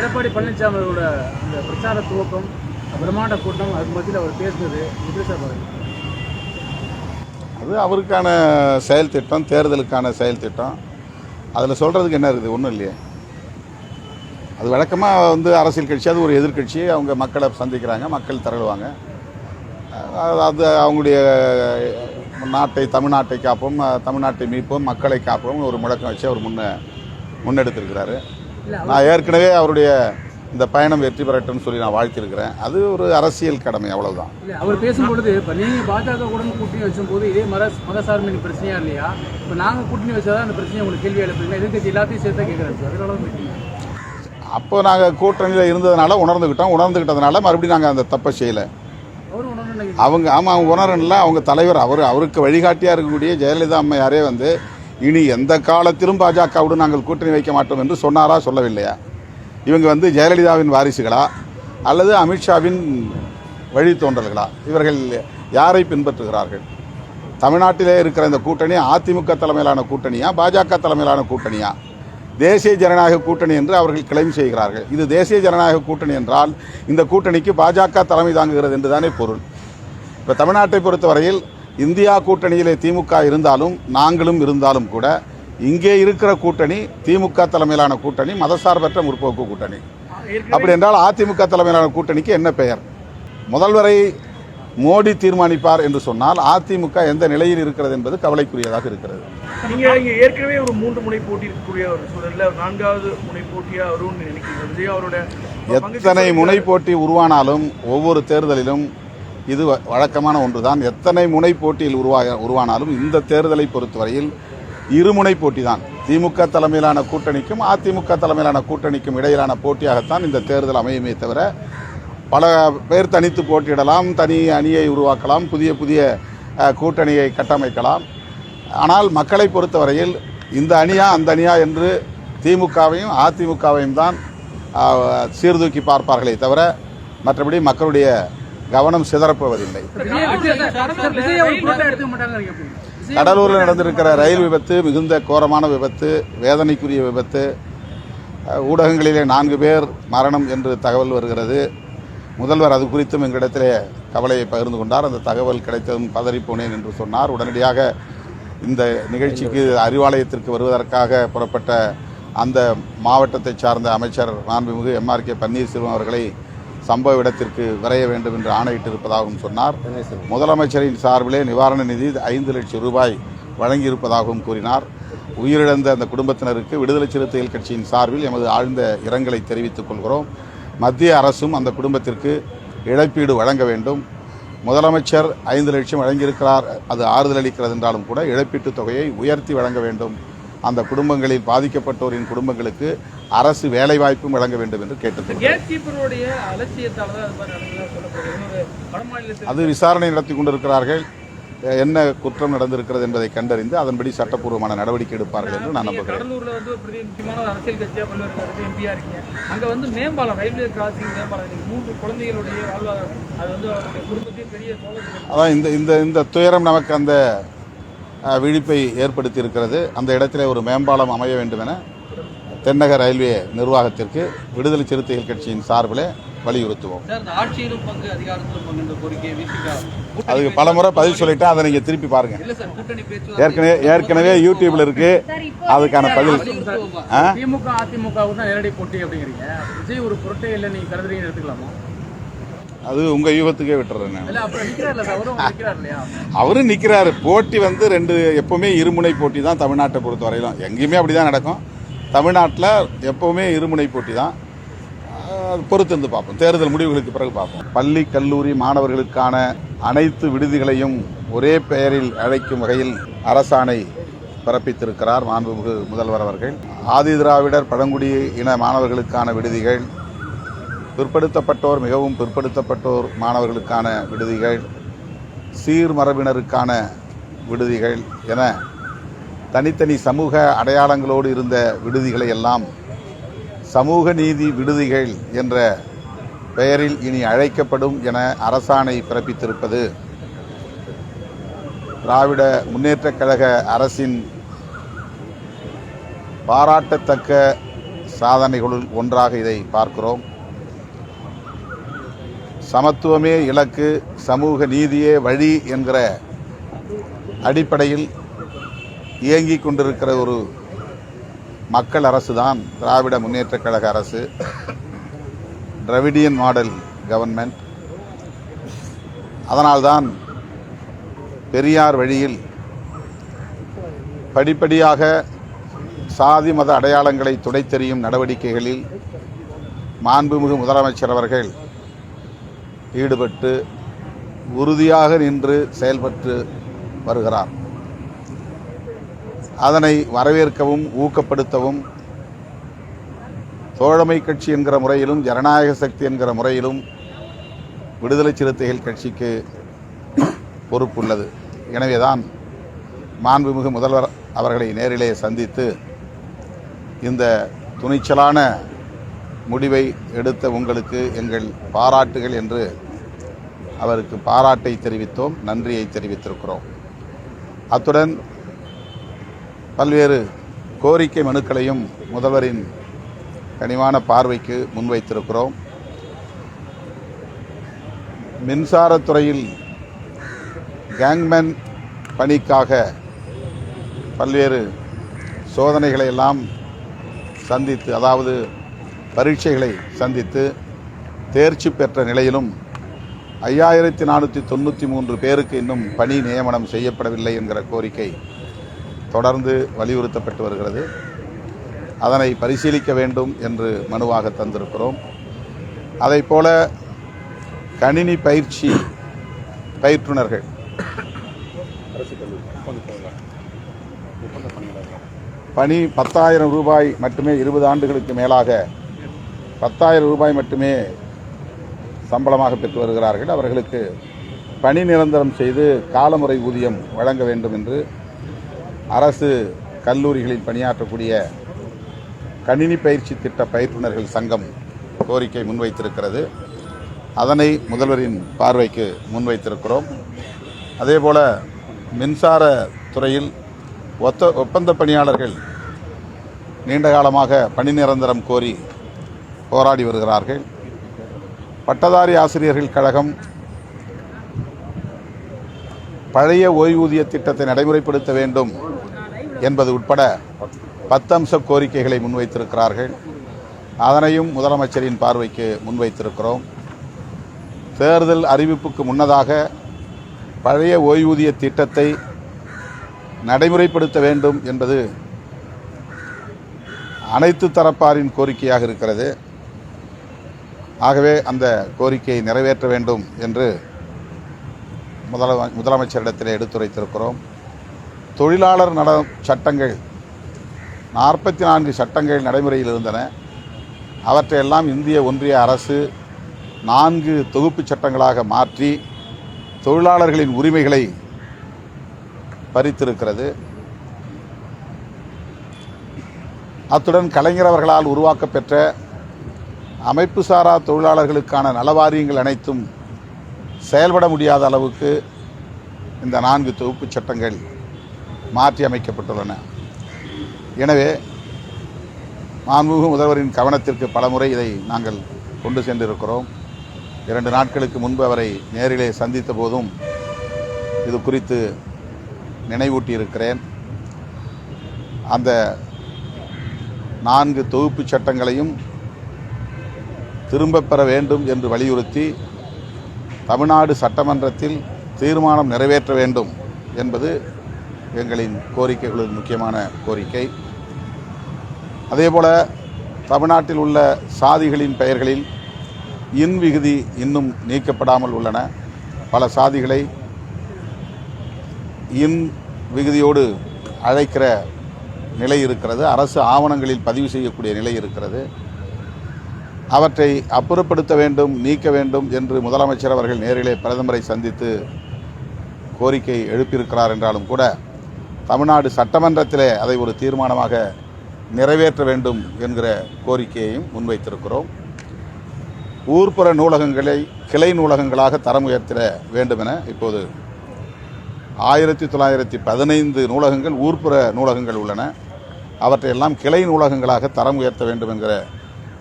எடப்பாடி பழனிசாமி அவரோட அந்த பிரச்சார துவக்கம் பிரம்மாண்ட கூட்டம் அது மத்தியில் அவர் பேசுனது எப்படி சார் அது அவருக்கான செயல் திட்டம் தேர்தலுக்கான செயல் திட்டம். அதில் சொல்கிறதுக்கு என்ன இருக்குது? ஒன்றும் இல்லையே. அது வழக்கமாக வந்து அரசியல் கட்சி அது ஒரு எதிர்கட்சி அவங்க மக்களை சந்திக்கிறாங்க மக்கள் திரளுவாங்க. அது அவங்களுடைய நாட்டை தமிழ்நாட்டை காப்போம் தமிழ்நாட்டை மீட்போம் மக்களை காப்போம் ஒரு முழக்கம் வச்சு அவர் முன்ன முன்னெடுத்திருக்கிறாரு. நான் ஏற்கனவே அவருடைய இந்த பயணம் வெற்றி பெறட்டும்னு சொல்லி நான் வாழ்த்திருக்கிறேன் அது ஒரு அரசியல் கடமை அவ்வளவுதான். அவர் பேசும்பொழுது இப்போ நீங்கள் பாஜக கூட கூட்டணி வச்சும்போது இதே மத மதசார்பின் பிரச்சனையா இல்லையா? இப்போ நாங்கள் கூட்டணி வச்சாதான் அந்த பிரச்சனையை உங்களுக்கு கேள்வி எழுப்புறீங்க. எதிர்க்கட்சி எல்லாத்தையும் சேர்த்தா கேட்குறாரு சார். அதனால. அப்போ நாங்கள் கூட்டணியில் இருந்ததுனால உணர்ந்துக்கிட்டோம் உணர்ந்துக்கிட்டதுனால மறுபடியும் நாங்கள் அந்த தப்பை செய்யலை. அவங்க ஆமாம் அவங்க உணரல அவங்க தலைவர் அவர் அவருக்கு வழிகாட்டியாக இருக்கக்கூடிய ஜெயலலிதா அம்மையாரே வந்து இனி எந்த காலத்திலும் பாஜகவுடன் நாங்கள் கூட்டணி வைக்க மாட்டோம் என்று சொன்னாரா சொல்லவில்லையா? இவங்க வந்து ஜெயலலிதாவின் வாரிசுகளா? அல்லது அமித்ஷாவின் வழித்தோன்றல்களா? இவர்கள் யாரை பின்பற்றுகிறார்கள்? தமிழ்நாட்டிலே இருக்கிற இந்த கூட்டணி அதிமுக தலைமையிலான கூட்டணியா பாஜக தலைமையிலான கூட்டணியா? தேசிய ஜனநாயக கூட்டணி என்று அவர்கள் கிளைம் செய்கிறார்கள். இது தேசிய ஜனநாயக கூட்டணி என்றால் இந்த கூட்டணிக்கு பாஜக தலைமை தாங்குகிறது என்று தானே பொருள். இப்போ தமிழ்நாட்டை பொறுத்தவரையில் இந்தியா கூட்டணியிலே திமுக இருந்தாலும் நாங்களும் இருந்தாலும் கூட இங்கே இருக்கிற கூட்டணி திமுக தலைமையிலான கூட்டணி மதசார்பற்ற முற்போக்கு கூட்டணி. அப்படி என்றால் அதிமுக தலைமையிலான கூட்டணிக்கு என்ன பெயர்? முதல்வரை மோடி தீர்மானிப்பார் என்று சொன்னால் அதிமுக எந்த நிலையில் இருக்கிறது என்பது கவலைக்குரியதாக இருக்கிறது. நீங்க இங்க ஏற்கனவே ஒரு மூன்று முனை போட்டி இருக்கக்கூடிய ஒரு சூழல்ல நான்காவது முனை போட்டியா வரும்னு நினைக்கிறீங்க? விஜய் அவரோட எத்தனை முனை போட்டி உருவானாலும் ஒவ்வொரு தேர்தலிலும் இது வ- வழக்கமான ஒன்றுதான். எத்தனை முனை போட்டியில் உருவாக உருவானாலும் இந்த தேர்தலை பொறுத்தவரையில் இருமுனை போட்டி தான் திமுக தலைமையிலான கூட்டணிக்கும் அதிமுக தலைமையிலான கூட்டணிக்கும் இடையிலான போட்டியாகத்தான் இந்த தேர்தல் அமையுமே தவிர பல பேர் தனித்து போட்டியிடலாம் தனி அணியை உருவாக்கலாம் புதிய புதிய கூட்டணியை கட்டமைக்கலாம். ஆனால் மக்களை பொறுத்தவரையில் இந்த அணியா அந்த அணியா என்று திமுகவையும் அதிமுகவையும் தான் சீர்தூக்கி பார்ப்பார்களே தவிர மற்றபடி மக்களுடைய கவனம் சிதறப்போவதில்லை கடலூரில் நடந்திருக்கிற ரயில் விபத்து மிகுந்த கோரமான விபத்து வேதனைக்குரிய விபத்து ஊடகங்களிலே நான்கு பேர் மரணம் என்று தகவல் வருகிறது. முதல்வர் அது குறித்தும் எங்களிடத்திலே கவலையை பகிர்ந்து கொண்டார். அந்த தகவல் கிடைத்ததும் பதறிப் போனேன் என்று சொன்னார். உடனடியாக இந்த நிகழ்ச்சிக்கு அறிவாலயத்திற்கு வருவதற்காக புறப்பட்ட அந்த மாவட்டத்தைச் சார்ந்த அமைச்சர் மாண்புமிகு எம்ஆர் கே பன்னீர்செல்வம் அவர்களை சம்பவ இடத்திற்கு விரைய வேண்டும் என்று ஆணையிட்டிருப்பதாகவும் சொன்னார். முதலமைச்சரின் சார்பிலே நிவாரண நிதி ஐந்து லட்சம் ரூபாய் வழங்கியிருப்பதாகவும் கூறினார். உயிரிழந்த அந்த குடும்பத்தினருக்கு விடுதலை சிறுத்தைகள் கட்சியின் சார்பில் எமது ஆழ்ந்த இரங்கலை தெரிவித்துக் கொள்கிறோம். மத்திய அரசும் அந்த குடும்பத்திற்கு இழப்பீடு வழங்க வேண்டும். முதலமைச்சர் ஐந்து லட்சம் வழங்கியிருக்கிறார் அது ஆறுதல் அளிக்கிறது என்றாலும் கூட இழப்பீட்டுத் தொகையை உயர்த்தி வழங்க வேண்டும். அந்த குடும்பங்களில் பாதிக்கப்பட்டோரின் குடும்பங்களுக்கு அரசு வேலைவாய்ப்பும் வழங்க வேண்டும் என்று கேட்டுக்கொள்கிறேன் அது விசாரணை நடத்தி கொண்டிருக்கிறார்கள். என்ன குற்றம் நடந்திருக்கிறது என்பதை கண்டறிந்து அதன்படி சட்டப்பூர்வமான நடவடிக்கை எடுப்பார்கள் என்று நான் நம்புகிறேன். கடலூர்ல வந்து ஒரு பெரிய முக்கியமான ஒரு அரசியல் கட்சியா பல்வேறு கட்சி எம்பியா இருக்கீங்க. அங்க வந்து மேம்பாலம் ரயில்வே கிராசிங் மேம்பாலம். இன்னைக்கு மூன்று குழந்தைகளுடைய வாழ்வாதாரம். அது வந்து அவருடைய குடும்பத்தையும் பெரிய சோழத்தில் அதான் இந்த இந்த இந்த துயரம் நமக்கு அந்த விழிப்பை ஏற்படுத்தி இருக்கிறது அந்த இடத்திலே ஒரு மேம்பாலம் அமைய வேண்டும் என தென்னக ரயில்வே நிர்வாகத்திற்கு விடுதலை சிறுத்தைகள் கட்சியின் சார்பிலே வலியுறுத்துவோம். அதுக்கு பல முறை பதில் சொல்லிட்டேன் அதை நீங்கள் திருப்பி பாருங்க. இல்ல சார் கூட்டணி பேச்சு ஏற்கனவே ஏற்கனவே யூடியூப்ல இருக்கு. அதுக்கான பதில்? திமுக தான் நேரடி போட்டி அப்படிங்கிறீங்க. விஜய் ஒரு பொருட்டே இல்லை நீங்க கருதுறீங்கன்னு எடுத்துக்கலாமா? அது உங்க யூகத்துக்கே விட்டுறேன் அவரும் நிற்கிறாரு போட்டி வந்து ரெண்டு எப்பவுமே இருமுனை போட்டி தான் தமிழ்நாட்டை பொறுத்த வரையிலும். எங்கேயுமே அப்படி தான் நடக்கும். தமிழ்நாட்டில் எப்பவுமே இருமுனை போட்டி தான். அது பொறுத்து இருந்து பார்ப்போம். தேர்தல் முடிவுகளுக்கு பிறகு பார்ப்போம். பள்ளி கல்லூரி மாணவர்களுக்கான அனைத்து விடுதிகளையும் ஒரே பெயரில் அழைக்கும் வகையில் அரசாணை பிறப்பித்திருக்கிறார் மாண்புமிகு முதல்வர் அவர்கள். ஆதி திராவிடர் பழங்குடி இன மாணவர்களுக்கான விடுதிகள் பிற்படுத்தப்பட்டோர் மிகவும் பிற்படுத்தப்பட்டோர் மாணவர்களுக்கான விடுதிகள் சீர்மரபினருக்கான விடுதிகள் என தனித்தனி சமூக அடையாளங்களோடு இருந்த விடுதிகளை எல்லாம் சமூக நீதி விடுதிகள் என்ற பெயரில் இனி அழைக்கப்படும் என அரசாணை பிறப்பித்திருப்பது. திராவிட முன்னேற்றக் கழக அரசின் பாராட்டத்தக்க சாதனைகளுள் ஒன்றாக இதை பார்க்கிறோம். சமத்துவமே இலக்கு சமூக நீதியே வழி என்கிற அடிப்படையில் இயங்கிக் கொண்டிருக்கிற ஒரு மக்கள் அரசு தான் திராவிட முன்னேற்றக் கழக அரசு. டிரவிடியன் மாடல் கவர்மெண்ட் அதனால்தான் பெரியார் வழியில் படிப்படியாக சாதி மத அடையாளங்களை துடைத்தெறியும் நடவடிக்கைகளில் மாண்புமிகு முதலமைச்சர் அவர்கள் ஈடுபட்டு உறுதியாக நின்று செயல்பட்டு வருகிறார். அதனை வரவேற்கவும் ஊக்கப்படுத்தவும் தோழமை கட்சி என்கிற முறையிலும் ஜனநாயக சக்தி என்கிற முறையிலும் விடுதலை சிறுத்தைகள் கட்சிக்கு பொறுப்புள்ளது. எனவேதான் மாண்புமிகு முதல்வர் அவர்களை நேரிலே சந்தித்து இந்த துணிச்சலான முடிவை எடுத்த உங்களுக்கு எங்கள் பாராட்டுகள் என்று அவருக்கு பாராட்டை தெரிவித்தோம் நன்றியை தெரிவித்திருக்கிறோம். அத்துடன் பல்வேறு கோரிக்கை மனுக்களையும் முதல்வரின் கனிவான பார்வைக்கு முன்வைத்திருக்கிறோம். மின்சாரத்துறையில் கேங்மேன் பணிக்காக பல்வேறு சோதனைகளை எல்லாம் சந்தித்து அதாவது பரீட்சைகளை சந்தித்து தேர்ச்சி பெற்ற நிலையிலும் ஐயாயிரத்தி நானூற்றி தொண்ணூற்றி மூன்று பேருக்கு இன்னும் பணி நியமனம் செய்யப்படவில்லை என்கிற கோரிக்கை தொடர்ந்து வலியுறுத்தப்பட்டு வருகிறது. அதனை பரிசீலிக்க வேண்டும் என்று மனுவாக தந்திருக்கிறோம். அதைப்போல கணினி பயிற்சி பயிற்றுனர்கள் பணி பத்தாயிரம் ரூபாய் மட்டுமே இருபது ஆண்டுகளுக்கு மேலாக பத்தாயிரம் ரூபாய் மட்டுமே சம்பளமாக பெற்று வருகிறார்கள். அவர்களுக்கு பணி நிரந்தரம் செய்து காலமுறை ஊதியம் வழங்க வேண்டும் என்று அரசு கல்லூரிகளில் பணியாற்றக்கூடிய கணினி பயிற்சி திட்ட பயிற்றுநர்கள் சங்கம் கோரிக்கை முன்வைத்திருக்கிறது. அதனை முதல்வரின் பார்வைக்கு முன்வைத்திருக்கிறோம். அதேபோல் மின்சார துறையில் ஒத்த ஒப்பந்த பணியாளர்கள் நீண்ட காலமாக பணி நிரந்தரம் கோரி போராடி வருகிறார்கள். பட்டதாரி ஆசிரியர்கள் கழகம் பழைய ஓய்வூதிய திட்டத்தை நடைமுறைப்படுத்த வேண்டும் என்பது உட்பட பத்தம்ச கோரிக்கைகளை முன்வைத்திருக்கிறார்கள். அதனையும் முதலமைச்சரின் பார்வைக்கு முன்வைத்திருக்கிறோம். தேர்தல் அறிவிப்புக்கு முன்னதாக பழைய ஓய்வூதிய திட்டத்தை நடைமுறைப்படுத்த வேண்டும் என்பது அனைத்து தரப்பாரின் கோரிக்கையாக இருக்கிறது. ஆகவே அந்த கோரிக்கையை நிறைவேற்ற வேண்டும் என்று முதல முதலமைச்சரிடத்தில் எடுத்துரைத்திருக்கிறோம். தொழிலாளர் நல சட்டங்கள் நாற்பத்தி நான்கு சட்டங்கள் நடைமுறையில் இருந்தன. அவற்றையெல்லாம் இந்திய ஒன்றிய அரசு நான்கு தொகுப்பு சட்டங்களாக மாற்றி தொழிலாளர்களின் உரிமைகளை பறித்திருக்கிறது. அத்துடன் கலைஞர் அவர்களால் உருவாக்கப்பெற்ற அமைப்பு சாரா தொழிலாளர்களுக்கான நலவாரியங்கள் அனைத்தும் செயல்பட முடியாத அளவுக்கு இந்த நான்கு தொகுப்பு சட்டங்கள் மாற்றி அமைக்கப்பட்டுள்ளன. எனவே மாண்புமிகு முதல்வரின் கவனத்திற்கு பலமுறை இதை நாங்கள் கொண்டு சென்றிருக்கிறோம். இரண்டு நாட்களுக்கு முன்பு அவரை நேரிலே சந்தித்த போதும் இது குறித்து நினைவூட்டியிருக்கிறேன். அந்த நான்கு தொகுப்பு சட்டங்களையும் திரும்பப் பெற வேண்டும் என்று வலியுறுத்தி தமிழ்நாடு சட்டமன்றத்தில் தீர்மானம் நிறைவேற்ற வேண்டும் என்பது எங்களின் கோரிக்கைகளின் முக்கியமான கோரிக்கை. அதேபோல் தமிழ்நாட்டில் உள்ள சாதிகளின் பெயர்களில் இன் விகுதி இன்னும் நீக்கப்படாமல் உள்ளன. பல சாதிகளை இன் விகுதியோடு அழைக்கிற நிலை இருக்கிறது. அரசு ஆவணங்களில் பதிவு செய்யக்கூடிய நிலை இருக்கிறது. அவற்றை அப்புறப்படுத்த வேண்டும் நீக்க வேண்டும் என்று முதலமைச்சர் அவர்கள் நேரிலே பிரதமரை சந்தித்து கோரிக்கை எழுப்பியிருக்கிறார் என்றாலும் கூட தமிழ்நாடு சட்டமன்றத்திலே அதை ஒரு தீர்மானமாக நிறைவேற்ற வேண்டும் என்கிற கோரிக்கையையும் முன்வைத்திருக்கிறோம். ஊர்ப்புற நூலகங்களை கிளை நூலகங்களாக தரம் உயர்த்திட வேண்டும் என இப்போது ஆயிரத்தி தொள்ளாயிரத்தி பதினைந்து நூலகங்கள் ஊர்ப்புற நூலகங்கள் உள்ளன. அவற்றையெல்லாம் கிளை நூலகங்களாக தரம் உயர்த்த வேண்டும் என்கிற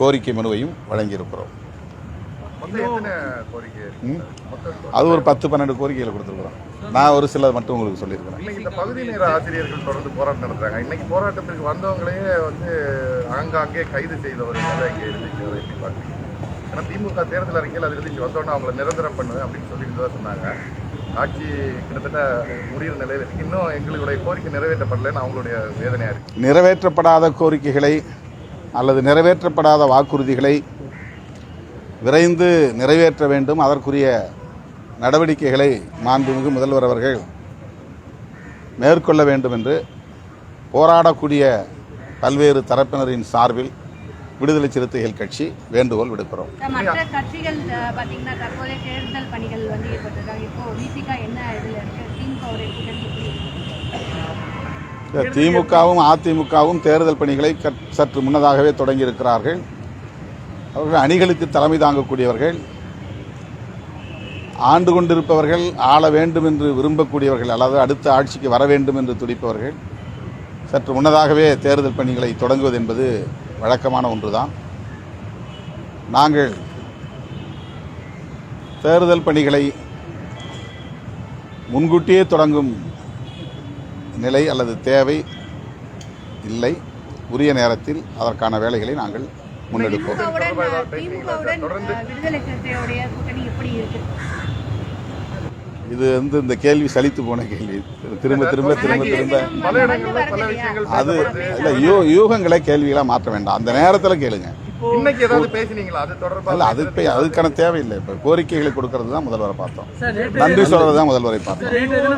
கோரிக்கை மனுவையும் வழங்கியிருக்கிறோம்? அது ஒரு பத்து பன்னெண்டு கோரிக்கைகள் கொடுத்துருக்குறோம். நான் ஒரு சில மட்டும் உங்களுக்கு சொல்லியிருக்கிறேன். இந்த பகுதி நேர ஆசிரியர்கள் தொடர்ந்து போராட்டம் நடத்துறாங்க. இன்னைக்கு போராட்டத்திற்கு வந்தவங்களையே வந்து ஆங்காங்கே கைது செய்தவர்கள் இங்கே இருந்துச்சு அதை எப்படி பார்க்குறீங்க ஏன்னா திமுக தேர்தல் அறிக்கையில் அது இருந்துச்சு வந்தோடனே அவங்களை நிரந்தரம் பண்ணுவேன் அப்படின்னு சொல்லிட்டு தான் சொன்னாங்க. ஆட்சி கிட்டத்தட்ட முடிகிற நிலையில் இன்னும் எங்களுடைய கோரிக்கை நிறைவேற்றப்படலைன்னு அவங்களுடைய வேதனையாக இருக்கு. நிறைவேற்றப்படாத கோரிக்கைகளை அல்லது நிறைவேற்றப்படாத வாக்குறுதிகளை விரைந்து நிறைவேற்ற வேண்டும். அதற்குரிய நடவடிக்கைகளை மாண்புமிகு முதல்வர் அவர்கள் மேற்கொள்ள வேண்டும் என்று போராடக்கூடிய பல்வேறு தரப்பினரின் சார்பில் விடுதலை சிறுத்தைகள் கட்சி வேண்டுகோள் விடுக்கிறோம். கட்சிகள் திமுகவும் அதிமுகவும் தேர்தல் பணிகளை சற்று முன்னதாகவே தொடங்கியிருக்கிறார்கள். அவர்கள் அணிகளுக்கு தலைமை தாங்கக்கூடியவர்கள். ஆண்டு கொண்டிருப்பவர்கள் ஆள வேண்டும் என்று விரும்பக்கூடியவர்கள் அல்லது அடுத்த ஆட்சிக்கு வர வேண்டும் என்று துடிப்பவர்கள். சற்று முன்னதாகவே தேர்தல் பணிகளை தொடங்குவது என்பது வழக்கமான ஒன்றுதான். நாங்கள் தேர்தல் பணிகளை முன்கூட்டியே தொடங்கும் நிலை அல்லது தேவை இல்லை உரிய நேரத்தில் அதற்கான வேலைகளை நாங்கள் முன்னெடுப்போம். இது வந்து இந்த கேள்வி சலித்து போன கேள்வி. திரும்ப திரும்ப திரும்ப திரும்ப. பல இடங்கள்ல பல விஷயங்கள் அது. இல்லை யூ யூகங்களை கேள்விகளாக மாற்ற வேண்டாம். அந்த நேரத்தில் கேளுங்க. இன்னைக்கு ஏதாவது பேசினீங்களா? அது இல்லை தொடர்பாக அது இப்போ அதுக்கான தேவையில்லை. இப்போ கோரிக்கைகளை கொடுக்கறது தான் முதல்வரை பார்த்தோம். நன்றி சொல்றது தான் முதல்வரை பார்த்தோம்.